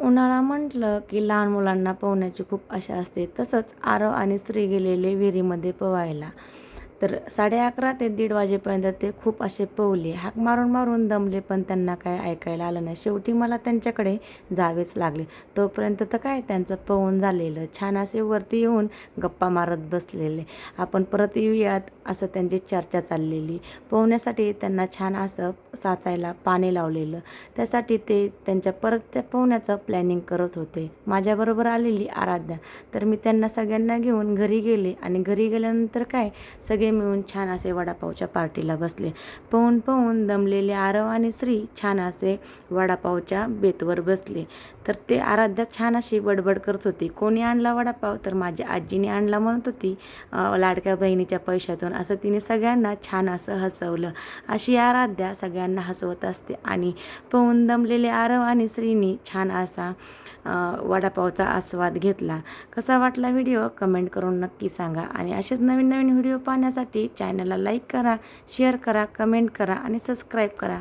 उन्हाळा म्हटलं की लहान मुलांना पोहण्याची खूप आशा असते. तसंच आरव आणि स्त्री गेलेले विहिरीमध्ये पोहायला. तर साडे अकरा ते दीड वाजेपर्यंत ते खूप असे पवले. हाक मारून मारून दमले पण त्यांना काय ऐकायला आलं नाही. शेवटी मला त्यांच्याकडे जावेच लागले. तोपर्यंत तर काय त्यांचं पोहून झालेलं छान असे वरती येऊन गप्पा मारत बसलेले. आपण परत येऊयात असं त्यांची चर्चा चाललेली. पोहण्यासाठी त्यांना छान असं साचायला पाणी लावलेलं. त्यासाठी ते त्यांच्या परत त्या पोहण्याचं प्लॅनिंग करत होते. माझ्याबरोबर आलेली आराध्या. तर मी त्यांना सगळ्यांना घेऊन घरी गेले. आणि घरी गेल्यानंतर काय? सगळे मिळून छान असे वडापावच्या पार्टीला बसले. पोहून पोहून दमलेले आरव आणि श्री छान असे वडापावच्या बेतवर बसले. तर ते आराध्या छान अशी बडबड करत होती. कोणी आणला वडापाव? तर माझ्या आजीने आणला म्हणत होती. लाडक्या बहिणीच्या पैशातून. असं तिने सगळ्यांना छान असं हसवलं. अशी आराध्या सगळ्यांना हसवत असते आणि पोहून दमलेले आरव आणि श्रीनी छान असा वडापावचा आस्वाद घेतला. कसा वाटला व्हिडिओ? कमेंट करून नक्की सांगा आणि असेच नवीन नवीन व्हिडिओ पाहण्यासाठी चॅनलला लाईक करा शेअर करा कमेंट करा आणि सबस्क्राईब करा.